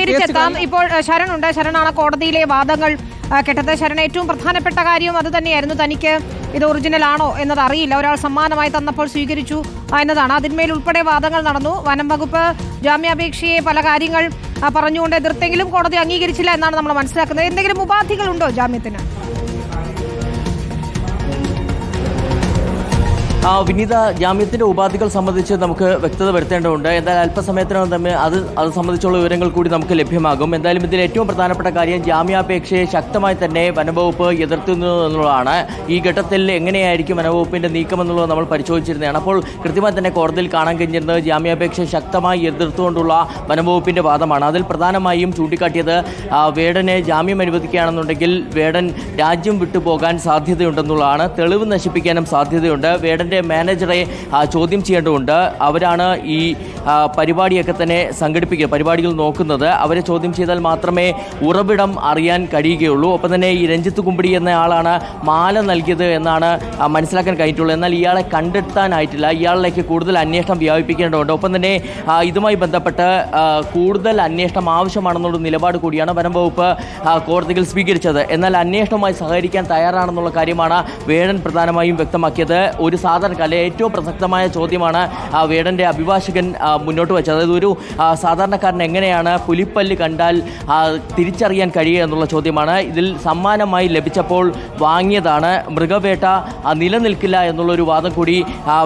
തിരിച്ചെത്താം. ഇപ്പോൾ ശരണുണ്ട്. ശരണാണ് കോടതിയിലെ വാദങ്ങൾ കേട്ടത്. ശരൺ ഏറ്റവും പ്രധാനപ്പെട്ട കാര്യം അത് തന്നെയായിരുന്നു. തനിക്ക് ഇത് ഒറിജിനൽ ആണോ എന്നത് അറിയില്ല. ഒരാൾ സമ്മാനമായി തന്നപ്പോൾ സ്വീകരിച്ചു എന്നതാണ്. അതിന്മേൽ ഉൾപ്പെടെ വാദങ്ങൾ നടന്നു. വനം വകുപ്പ് ജാമ്യാപേക്ഷയെ പല കാര്യങ്ങൾ പറഞ്ഞുകൊണ്ട് എതിർത്തെങ്കിലും കോടതി അംഗീകരിച്ചില്ല എന്നാണ് നമ്മൾ മനസ്സിലാക്കുന്നത്. എന്തെങ്കിലും ഉപാധികളുണ്ടോ ജാമ്യത്തിന്? വിനീത ജാമ്യത്തിന്റെ ഉപാധികൾ സംബന്ധിച്ച് നമുക്ക് വ്യക്തത വരുത്തേണ്ടതുണ്ട്. എന്തായാലും അല്പസമയത്തിനകം തന്നെ അത് അത് സംബന്ധിച്ചുള്ള വിവരങ്ങൾ കൂടി നമുക്ക് ലഭ്യമാകും. എന്തായാലും ഇതിൽ ഏറ്റവും പ്രധാനപ്പെട്ട കാര്യം ജാമ്യാപേക്ഷയെ ശക്തമായി തന്നെ വനംവകുപ്പ് എതിർത്തുന്നു എന്നുള്ളതാണ്. ഈ ഘട്ടത്തിൽ എങ്ങനെയായിരിക്കും വനംവകുപ്പിന്റെ നീക്കം എന്നുള്ളത് നമ്മൾ പരിശോധിച്ചിരുന്നതാണ്. അപ്പോൾ കൃത്യമായി തന്നെ കോടതിയിൽ കാണാൻ കഴിഞ്ഞിരുന്നത് ജാമ്യാപേക്ഷ ശക്തമായി എതിർത്തുകൊണ്ടുള്ള വനംവകുപ്പിന്റെ വാദമാണ്. അതിൽ പ്രധാനമായും ചൂണ്ടിക്കാട്ടിയത് വേടനെ ജാമ്യം അനുവദിക്കുകയാണെന്നുണ്ടെങ്കിൽ വേടൻ രാജ്യം വിട്ടുപോകാൻ സാധ്യതയുണ്ടെന്നുള്ളതാണ്. തെളിവ് നശിപ്പിക്കാനും സാധ്യതയുണ്ട്. വേടന്റെ മാനേജറെ ചോദ്യം ചെയ്യേണ്ടതുണ്ട്. അവരാണ് ഈ പരിപാടിയൊക്കെ തന്നെ സംഘടിപ്പിക്കുക പരിപാടികൾ നോക്കുന്നത്. അവരെ ചോദ്യം ചെയ്താൽ മാത്രമേ ഉറവിടം അറിയാൻ കഴിയുകയുള്ളൂ. ഒപ്പം തന്നെ ഈ രഞ്ജിത്ത് കുമ്പിടി എന്ന ആളാണ് മാല നൽകിയത് എന്നാണ് മനസ്സിലാക്കാൻ കഴിഞ്ഞിട്ടുള്ളത് എന്നാൽ ഇയാളെ കണ്ടെത്താനായിട്ടില്ല. ഇയാളിലേക്ക് കൂടുതൽ അന്വേഷണം വ്യാപിപ്പിക്കേണ്ടതുണ്ട്. ഒപ്പം തന്നെ ഇതുമായി ബന്ധപ്പെട്ട് കൂടുതൽ അന്വേഷണം ആവശ്യമാണെന്നുള്ള നിലപാട് കൂടിയാണ് വനം വകുപ്പ് കോടതികൾ സ്വീകരിച്ചത്. എന്നാൽ അന്വേഷണവുമായി സഹകരിക്കാൻ തയ്യാറാണെന്നുള്ള കാര്യമാണ് വേടൻ പ്രധാനമായും വ്യക്തമാക്കിയത്. ഒരു സാധാരണക്കാരൻ ഏറ്റവും പ്രസക്തമായ ചോദ്യമാണ് വേടന്റെ അഭിഭാഷകൻ മുന്നോട്ട് വെച്ചത്. അതായത് ഒരു സാധാരണക്കാരൻ എങ്ങനെയാണ് പുലിപ്പല്ല് കണ്ടാൽ തിരിച്ചറിയാൻ കഴിയുക എന്നുള്ള ചോദ്യമാണ്. ഇതിൽ സമ്മാനമായി ലഭിച്ചപ്പോൾ വാങ്ങിയതാണ്. മൃഗവേട്ട നിലനിൽക്കില്ല എന്നുള്ളൊരു വാദം കൂടി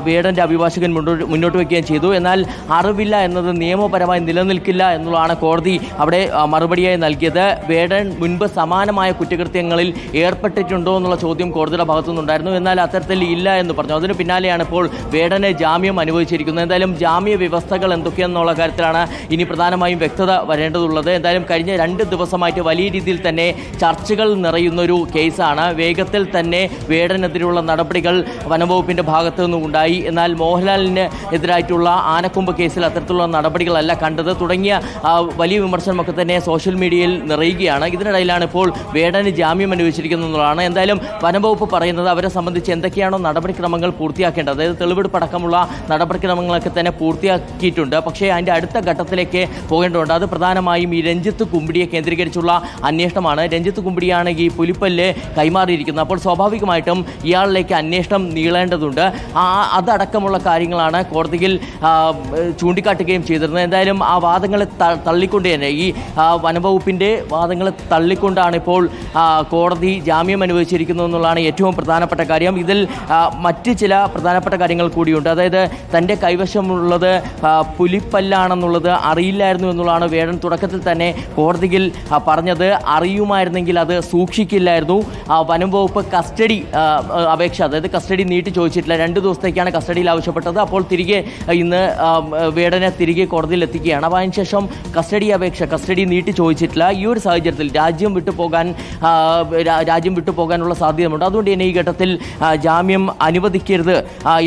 വേടന്റെ അഭിഭാഷകൻ മുന്നോട്ട് വയ്ക്കുകയും ചെയ്തു. എന്നാൽ അറിവില്ല എന്നത് നിയമപരമായി നിലനിൽക്കില്ല എന്നുള്ളതാണ് കോടതി അവിടെ മറുപടിയായി നൽകിയത്. വേടൻ മുൻപ് സമാനമായ കുറ്റകൃത്യങ്ങളിൽ ഏർപ്പെട്ടിട്ടുണ്ടോ എന്നുള്ള ചോദ്യം കോടതിയുടെ ഭാഗത്തുനിന്നുണ്ടായിരുന്നു. എന്നാൽ അത്തരത്തിൽ ഇല്ല എന്ന് പറഞ്ഞു. അതിന് പിന്നാലെയാണ് ഇപ്പോൾ വേടനെ ജാമ്യം അനുവദിച്ചിരിക്കുന്നത്. എന്തായാലും ജാമ്യ വ്യവസ്ഥകൾ എന്തൊക്കെയെന്നുള്ള കാര്യത്തിലാണ് ഇനി പ്രധാനമായും വ്യക്തത വരേണ്ടതുള്ളത്. എന്തായാലും കഴിഞ്ഞ രണ്ട് ദിവസമായിട്ട് വലിയ രീതിയിൽ തന്നെ ചർച്ചകൾ നിറയുന്നൊരു കേസാണ്. വേഗത്തിൽ തന്നെ വേടനെതിരെയുള്ള നടപടികൾ വനംവകുപ്പിന്റെ ഭാഗത്തു നിന്നും ഉണ്ടായി എന്നാൽ മോഹൻലാലിന് എതിരായിട്ടുള്ള ആനക്കൊമ്പ് കേസിൽ അത്തരത്തിലുള്ള നടപടികളല്ല കണ്ടത്. തുടങ്ങിയ വലിയ വിമർശനമൊക്കെ തന്നെ സോഷ്യൽ മീഡിയയിൽ നിറയുകയാണ്. ഇതിനിടയിലാണ് ഇപ്പോൾ വേടന് ജാമ്യം അനുവദിച്ചിരിക്കുന്നത് എന്നുള്ളതാണ്. എന്തായാലും വനംവകുപ്പ് പറയുന്നത് അവരെ സംബന്ധിച്ച് എന്തൊക്കെയാണോ നടപടിക്രമങ്ങൾ പൂർത്തിയാക്കേണ്ടത്. അതായത് തെളിവെടുപ്പടക്കമുള്ള നടപടിക്രമങ്ങളൊക്കെ തന്നെ പൂർത്തിയാക്കിയിട്ടുണ്ട് പക്ഷേ അതിന്റെ അടുത്ത ഘട്ടത്തിലേക്ക് പോകേണ്ടതുണ്ട്. അത് പ്രധാനമായും ഈ രഞ്ജിത്ത് കുമ്പിടിയെ കേന്ദ്രീകരിച്ചുള്ള അന്വേഷണമാണ്. രഞ്ജിത്ത് കുമ്പിടിയാണ് ഈ പുലിപ്പല്ല് കൈമാറിയിരിക്കുന്നത്. അപ്പോൾ സ്വാഭാവികമായിട്ടും ഇയാളിലേക്ക് അന്വേഷണം നീളേണ്ടതുണ്ട്. ആ അതടക്കമുള്ള കാര്യങ്ങളാണ് കോടതിയിൽ ചൂണ്ടിക്കാട്ടുകയും ചെയ്തിരുന്നത്. എന്തായാലും ആ വാദങ്ങളെ തള്ളിക്കൊണ്ട് തന്നെ ഈ വനംവകുപ്പിന്റെ വാദങ്ങളെ തള്ളിക്കൊണ്ടാണ് ഇപ്പോൾ കോടതി ജാമ്യം അനുവദിച്ചിരിക്കുന്നത് എന്നുള്ളതാണ് ഏറ്റവും പ്രധാനപ്പെട്ട കാര്യം. ഇതിൽ മറ്റ് ചില പ്രധാനപ്പെട്ട കാര്യങ്ങൾ കൂടിയുണ്ട്. അതായത് തന്റെ കൈവശമുള്ളത് പുലിപ്പല്ലാണെന്നുള്ളത് അറിയില്ലായിരുന്നു എന്നുള്ളതാണ് വേടൻ തുടക്കത്തിൽ തന്നെ കോടതിയിൽ പറഞ്ഞത്. അറിയുമായിരുന്നെങ്കിൽ അത് സൂക്ഷിക്കില്ലായിരുന്നു. വനം വകുപ്പ് കസ്റ്റഡി അപേക്ഷ അതായത് കസ്റ്റഡി നീട്ടി ചോദിച്ചിട്ടില്ല. രണ്ട് ദിവസത്തേക്കാണ് കസ്റ്റഡിയിൽ ആവശ്യപ്പെട്ടത്. അപ്പോൾ തിരികെ ഇന്ന് വേടനെ തിരികെ കോടതിയിൽ എത്തിക്കുകയാണ്. അപ്പോൾ അതിനുശേഷം കസ്റ്റഡി അപേക്ഷ കസ്റ്റഡി നീട്ടി ചോദിച്ചിട്ടില്ല. ഈ ഒരു സാഹചര്യത്തിൽ രാജ്യം വിട്ടു പോകാൻ രാജ്യം വിട്ടു പോകാനുള്ള സാധ്യതയുണ്ട്. അതുകൊണ്ട് തന്നെ ഈ ഘട്ടത്തിൽ ജാമ്യം അനുവദിക്കരുത്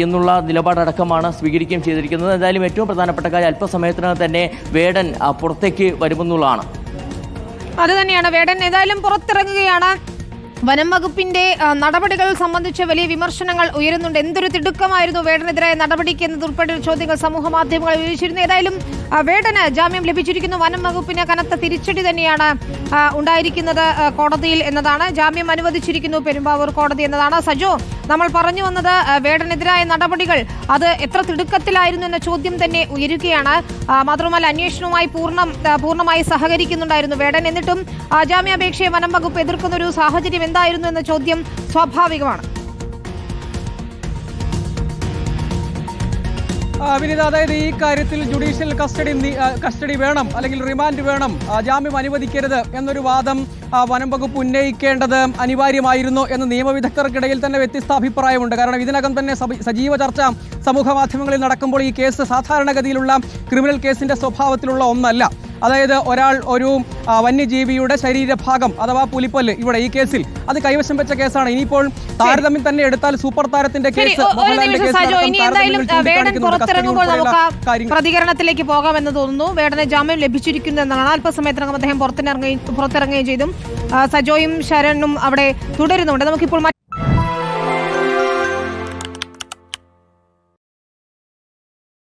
എന്നുള്ള നിലപാടടക്കമാണ് സ്വീകരിക്കുകയും ചെയ്തിരിക്കുന്നത്. എന്തായാലും ഏറ്റവും പ്രധാനപ്പെട്ട കാര്യം അല്പസമയത്തിനകം തന്നെ വേടൻ പുറത്തേക്ക് വരുമെന്നുള്ളതാണ്. അത് തന്നെയാണ്. വേടൻ ഏതായാലും പുറത്തിറങ്ങുകയാണ്. വനം വകുപ്പിന്റെ നടപടികൾ സംബന്ധിച്ച് വലിയ വിമർശനങ്ങൾ ഉയരുന്നുണ്ട്. എന്തൊരു തിടുക്കമായിരുന്നു വേടനെതിരായ നടപടിക്ക് എന്നതുൾപ്പെടെ ചോദ്യങ്ങൾ സമൂഹ മാധ്യമങ്ങൾ ഉപയോഗിച്ചിരുന്നു ഏതായാലും വേടന് ജാമ്യം ലഭിച്ചിരിക്കുന്നു. വനം വകുപ്പിന് കനത്ത തിരിച്ചടി തന്നെയാണ് ഉണ്ടായിരിക്കുന്നത് കോടതിയിൽ എന്നതാണ്. ജാമ്യം അനുവദിച്ചിരിക്കുന്നു പെരുമ്പാവൂർ കോടതി എന്നതാണ്. സജോ നമ്മൾ പറഞ്ഞു വന്നത് വേടനെതിരായ നടപടികൾ അത് എത്ര തിടുക്കത്തിലായിരുന്നു എന്ന ചോദ്യം തന്നെ ഉയരുകയാണ്. മാത്രമല്ല അന്വേഷണവുമായി പൂർണം പൂർണമായി സഹകരിക്കുന്നുണ്ടായിരുന്നു വേടൻ. എന്നിട്ടും ജാമ്യാപേക്ഷയെ വനം വകുപ്പ് എതിർക്കുന്ന ഒരു സാഹചര്യം എന്തായിരുന്നു എന്ന ചോദ്യം സ്വാഭാവികമാണ്. വിനീത അതായത് ഈ കാര്യത്തിൽ ജുഡീഷ്യൽ കസ്റ്റഡി കസ്റ്റഡി വേണം അല്ലെങ്കിൽ റിമാൻഡ് വേണം ജാമ്യം അനുവദിക്കരുത് എന്നൊരു വാദം വനം വകുപ്പ് ഉന്നയിക്കേണ്ടത് അനിവാര്യമായിരുന്നു എന്ന് നിയമവിദഗ്ധർക്കിടയിൽ തന്നെ വ്യത്യസ്ത അഭിപ്രായമുണ്ട്. കാരണം ഇതിനകം തന്നെ സജീവ ചർച്ച സമൂഹ മാധ്യമങ്ങളിൽ നടക്കുമ്പോൾ ഈ കേസ് സാധാരണഗതിയിലുള്ള ക്രിമിനൽ കേസിന്റെ സ്വഭാവത്തിലുള്ള ഒന്നല്ല. അതായത് ഒരാൾ ഒരു വന്യജീവിയുടെ ശരീരഭാഗം അഥവാ പുലിപ്പല്ല് ഇവിടെ ഈ കേസിൽ അത് കൈവശം വെച്ച കേസാണ്. ഇനിയിപ്പോൾ താരതമ്യം തന്നെ എടുത്താൽ സൂപ്പർ താരത്തിന്റെ കേസ് പ്രതികരണത്തിലേക്ക് പോകാമെന്ന് തോന്നുന്നു. വേടനെ ജാമ്യം ലഭിച്ചിരിക്കുന്നു എന്നാണ്. അല്പസമയത്തിനകം അദ്ദേഹം പുറത്തിറങ്ങുകയും പുറത്തിറങ്ങുകയും ചെയ്തു. സജോയും ശരണും അവിടെ തുടരുന്നുണ്ട്. നമുക്കിപ്പോൾ